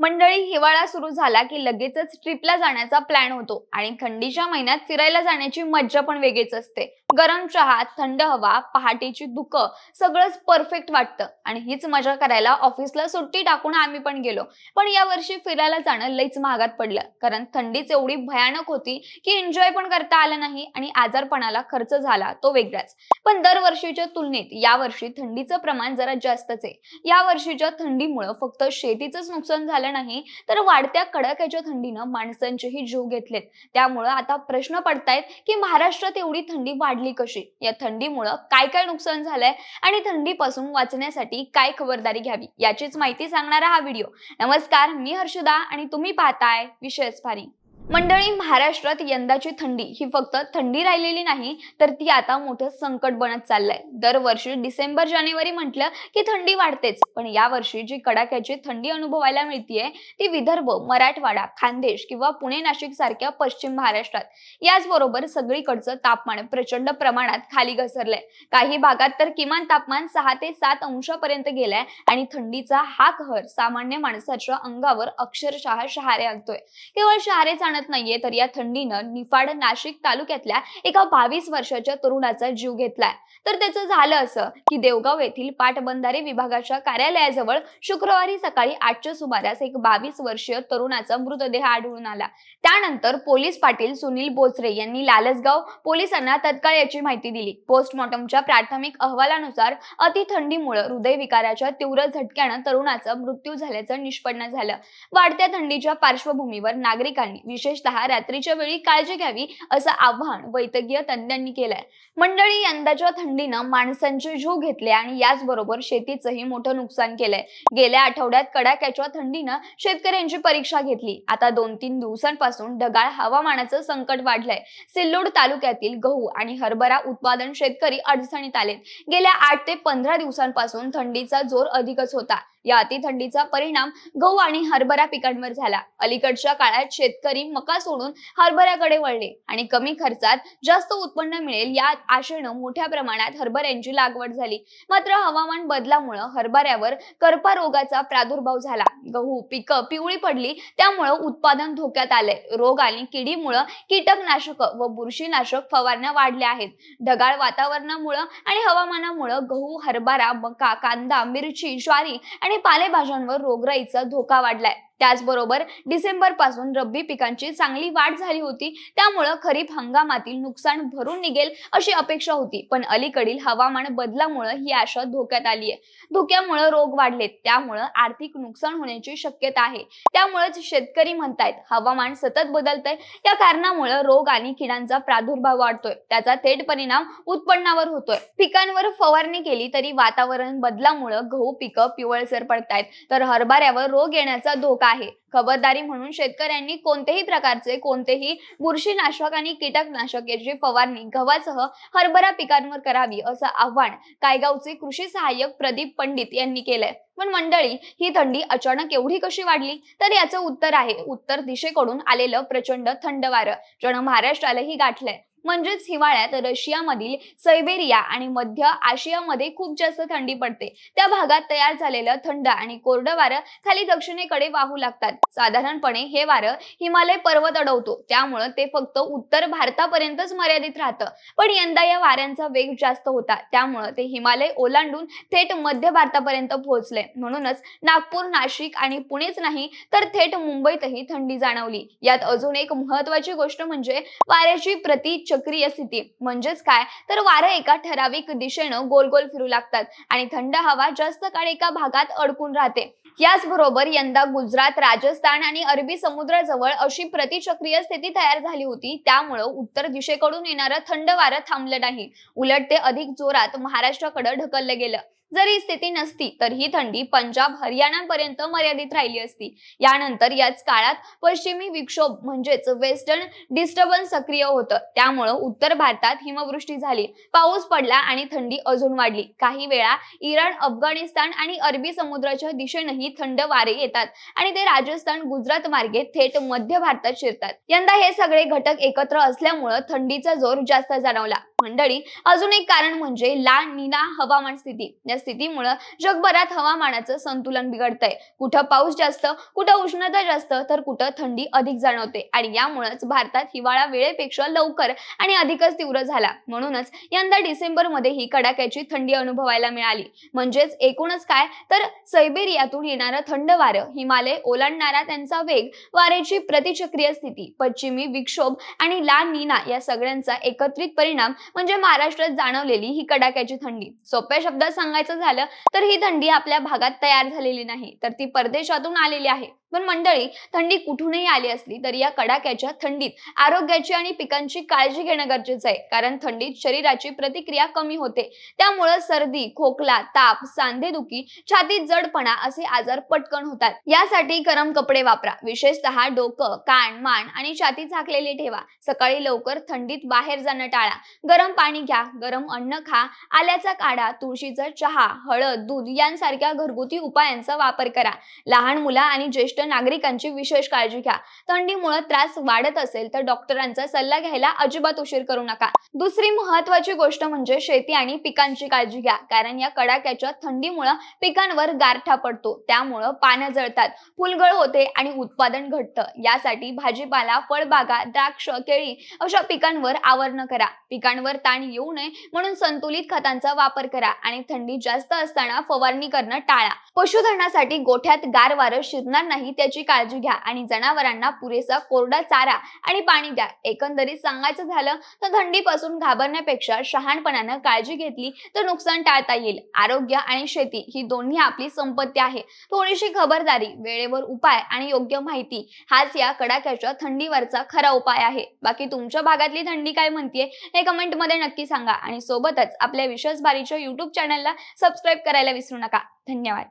मंडळी हिवाळा सुरू झाला की लगेचच ट्रिपला जाण्याचा प्लॅन होतो आणि थंडीच्या महिन्यात फिरायला जाण्याची मज्जा पण वेगळीच असते. गरम चहा थंड हवा पहाटेची दुखं सगळंच परफेक्ट वाटतं आणि हीच मजा करायला ऑफिसला सुट्टी टाकून आम्ही पण गेलो. पण या वर्षी फिरायला जाणं लईच महागात पडलं. कारण थंडीच एवढी भयानक होती की एन्जॉय पण करता आलं नाही आणि आजारपणाला खर्च झाला तो वेगळाच. पण दरवर्षीच्या तुलनेत यावर्षी थंडीचं प्रमाण जरा जास्तच आहे. या वर्षीच्या थंडीमुळं फक्त शेतीचंच नुकसान झालं नाही तर वाढत्या कडाक्याच्या थंडीनं माणसांचेही जीव घेतलेत. त्यामुळं आता प्रश्न पडतायत की महाराष्ट्रात एवढी थंडी वाढली कशी? या थंडीमुळं काय काय नुकसान झालंय? आणि थंडीपासून वाचण्यासाठी काय खबरदारी घ्यावी? याचीच माहिती सांगणारा हा व्हिडिओ. नमस्कार मी हर्षदा आणि तुम्ही पाहताय विशेष फारी मंडळी महाराष्ट्रात यंदाची थंडी ही फक्त थंडी राहिलेली नाही तर ती आता मोठं संकट बनत चाललंय. दरवर्षी डिसेंबर जानेवारी म्हटलं की थंडी वाढतेच पण यावर्षी जी कडाक्याची थंडी अनुभवायला मिळतीये ती विदर्भ मराठवाडा खानदेश किंवा पुणे नाशिक सारख्या पश्चिम महाराष्ट्रात. याचबरोबर सगळीकडचं तापमान प्रचंड प्रमाणात खाली घसरलंय. काही भागात तर किमान तापमान सहा ते सात अंशापर्यंत गेलाय आणि थंडीचा हा कहर सामान्य माणसाच्या अंगावर अक्षरशः शहारे आणतोय. केवळ शहारे शहारेच आणत नाहीये तर या थंडीनं निफाड नाशिक तालुक्यातल्या एका बावीस वर्षाच्या तरुणाचा जीव घेतलाय. तर त्याचं झालं असं की देवगाव येथील पाटबंधारे विभागाच्या कार्यालयाजवळ शुक्रवारी सकाळी आठच्या सुमारास एक बावीस वर्षीय तरुणाचा मृतदेह आढळून आला. त्यानंतर पोलीस पाटील सुनील बोचरे यांनी लालसगाव पोलिसांना तत्काळ याची माहिती दिली. पोस्टमॉर्टमच्या प्राथमिक अहवालानुसार अति थंडीमुळे हृदयविकाराच्या तीव्र झटक्यानं तरुणाचा मृत्यू झाल्याचं निष्पन्न झालं. वाढत्या थंडीच्या पार्श्वभूमीवर नागरिकांनी विशेष विशेषतः रात्रीच्या वेळी काळजी घ्यावी असं आवाहन वैद्यकीय तज्ज्ञांनी केलंय. मंडळी यंदाच्या थंडीनं माणसांचे जीव घेतले आणि याचबरोबर शेतीचंही मोठं नुकसान केलंय. गेल्या आठवड्यात कडाक्याच्या थंडीनं शेतकऱ्यांची परीक्षा घेतली. आता दोन तीन दिवसांपासून ढगाळ हवामानाचं संकट वाढलंय. सिल्लोड तालुक्यातील गहू आणि हरभरा उत्पादन शेतकरी अडचणीत आलेत. गेल्या आठ ते पंधरा दिवसांपासून थंडीचा जोर अधिकच होता. या अतिथंडीचा परिणाम गहू आणि हरभरा पिकांवर झाला. अलीकडच्या काळात शेतकरी मका सोडून हरभऱ्याकडे वळले आणि कमी खर्चात जास्त उत्पन्न मिळेल या आशेनं मोठ्या प्रमाणात हरभऱ्यांची लागवड झाली. मात्र हवामान बदलामुळे हरभऱ्यावर करपा रोगाचा प्रादुर्भाव झाला. गहू पिकं पिवळी पडली त्यामुळं उत्पादन धोक्यात आले रोग आणि किडीमुळं कीटकनाशक व बुरशीनाशक फवारण्या वाढल्या आहेत. ढगाळ वातावरणामुळं आणि हवामानामुळं गहू हरभरा मका कांदा मिरची ज्वारी आणि पालेभाज्यांवर रोगराईचा धोका वाढलाय. त्याचबरोबर डिसेंबरपासून रब्बी पिकांची चांगली वाढ झाली होती. त्यामुळं खरीप हंगामातील नुकसान भरून निघेल अशी अपेक्षा होती. पण अलीकडील हवामान बदलामुळे ही आशा धोक्यात आली आहे धोक्यामुळे रोग वाढलेत. त्यामुळं आर्थिक नुकसान होण्याची शक्यता आहे. त्यामुळेच शेतकरी म्हणतायत हवामान सतत बदलतंय. या कारणामुळे रोग आणि किडांचा प्रादुर्भाव वाढतोय. त्याचा थेट परिणाम उत्पन्नावर होतोय. पिकांवर फवारणी केली तरी वातावरण बदलामुळे गहू पिकं पिवळसर पडतायत. तर हरभऱ्यावर रोग येण्याचा धोका आहे. खबरदारी म्हणून शेतकऱ्यांनी कोणत्याही प्रकारचे कोणतेही बुरशीनाशक आणि कीटकनाशक याची फवारणी गव्हासह हरभरा पिकांवर करावी असं आव्हान कायगावचे कृषी सहाय्यक प्रदीप पंडित यांनी केलंय. पण मंडळी ही थंडी अचानक एवढी कशी वाढली? तर याचं उत्तर आहे. उत्तर दिशेकडून आलेलं प्रचंड थंड वारं. ज्यानं महाराष्ट्रालाही गाठलंय. म्हणजेच हिवाळ्यात रशियामधील सैबेरिया आणि मध्य आशियामध्ये खूप जास्त थंडी पडते. त्या भागात तयार झालेलं थंड आणि कोरडं वारं खाली दक्षिणेकडे वाहू लागतात. साधारणपणे हे वारं हिमालय पर्वत अडवतो. त्यामुळं ते फक्त उत्तर भारतापर्यंतच मर्यादित राहतं. पण यंदा या वाऱ्यांचा वेग जास्त होता. त्यामुळं ते हिमालय ओलांडून थेट मध्य भारतापर्यंत पोहोचले. म्हणूनच नागपूर नाशिक आणि पुणेच नाही तर थेट मुंबईतही थंडी जाणवली. यात अजून एक महत्वाची गोष्ट म्हणजे वाऱ्याची प्रति चक्रीय स्थिती म्हणजेच काय? तर वारं एका ठराविक दिशेनं गोल गोल फिरू लागतात आणि थंड हवा जास्त काळ एका भागात अडकून राहते. याचबरोबर यंदा गुजरात राजस्थान आणि अरबी समुद्राजवळ अशी प्रतिचक्रीय स्थिती तयार झाली होती. त्यामुळं उत्तर दिशेकडून येणारं थंड वारं थांबलं नाही. उलट ते अधिक जोरात महाराष्ट्राकडे ढकललं गेलं. जरी स्थिती नसती तर ही थंडी पंजाब हरियाणापर्यंत मर्यादित राहिली असती. यानंतर याच काळात पश्चिमी विक्षोभ म्हणजेच वेस्टर्न डिस्टर्बन्स सक्रिय होतं. त्यामुळं उत्तर भारतात हिमवृष्टी झाली. पाऊस पडला आणि थंडी अजून वाढली. काही वेळा इराण अफगाणिस्तान आणि अरबी समुद्राच्या दिशेनंही थंड वारे येतात आणि ते राजस्थान गुजरात मार्गे थेट मध्य भारतात शिरतात. यंदा हे सगळे घटक एकत्र असल्यामुळं थंडीचा जोर जास्त जाणवला. मंडळी अजून एक कारण म्हणजे ला निना हवामान स्थिती. या स्थितीमुळे जगभरात हवामानाचं संतुलन बिघडतंय. कुठं पाऊस जास्त कुठं उष्णता जास्त तर कुठं थंडी अधिक जाणवते. आणि यामुळेच भारतात हिवाळा वेळेपेक्षा लवकर आणि अधिकच तीव्र झाला. म्हणूनच यंदा डिसेंबरमध्ये ही कडाक्याची थंडी अनुभवायला मिळाली. म्हणजेच एकूणच काय? तर सैबेरियातून येणारं थंड वारं हिमालय ओलांडणारा त्यांचा वेग वाऱ्याची प्रतिचक्रीय स्थिती पश्चिमी विक्षोभ आणि ला नीना या सगळ्यांचा एकत्रित परिणाम म्हणजे महाराष्ट्रात जाणवलेली ही कडाक्याची थंडी. सोप्या शब्दात सांगायचं झालं तर ही थंडी आपल्या भागात तयार झालेली नाही तर ती परदेशातून आलेली आहे. पण मंडळी थंडी कुठूनही आली असली तरी या कडाक्याच्या थंडीत आरोग्याची आणि पिकांची काळजी घेणं गरजेचं आहे. कारण थंडीत शरीराची प्रतिक्रिया कमी होते. त्यामुळं सर्दी खोकला ताप सांधेदुखी छातीत जडपणा असे आजार पटकन होतात. यासाठी गरम कपडे वापरा. विशेषतः डोकं कान मान आणि छाती झाकलेली ठेवा. सकाळी लवकर थंडीत बाहेर जाणं टाळा. गरम पाणी घ्या. गरम अन्न खा. आल्याचा काढा. तुळशीचा चहा हळद दूध यांसारख्या घरगुती उपायांचा वापर करा. लहान मुला आणि ज्येष्ठ नागरिकांची विशेष काळजी घ्या. थंडीमुळे त्रास वाढत असेल तर डॉक्टरांचा सल्ला घ्यायला अजिबात उशीर करू नका. दुसरी महत्वाची गोष्ट म्हणजे शेती आणि पिकांची काळजी घ्या. कारण या कडाक्याच्या थंडीमुळे पिकांवर गारठा पडतो. त्यामुळं पानं जळतात फुलगळ होते आणि उत्पादन घटतं. यासाठी भाजीपाला फळबागा द्राक्ष केळी अशा पिकांवर आवरण करा. पिकांवर ताण येऊ नये म्हणून संतुलित खतांचा वापर करा आणि थंडी जास्त असताना फवारणी करणं टाळा. पशुधनासाठी गोठ्यात गार वारं शिरणार नाही त्याची काळजी घ्या आणि जनावरांना पुरेसा कोरडा चारा आणि पाणी द्या. एकंदरीत सांगायचं झालं तर थंडीपासून घाबरण्यापेक्षा शहाणपणानं काळजी घेतली तर नुकसान टाळता येईल. आरोग्य आणि शेती ही दोन्ही आपली संपत्ती आहे. थोडीशी खबरदारी वेळेवर उपाय आणि योग्य माहिती हाच या कडाक्याच्या थंडीवरचा खरा उपाय आहे. बाकी तुमच्या भागातली थंडी काय म्हणतीये हे कमेंटमध्ये नक्की सांगा आणि सोबतच आपल्या विश्वास बारीच्या युट्यूब चॅनलला सबस्क्राईब करायला विसरू नका. धन्यवाद.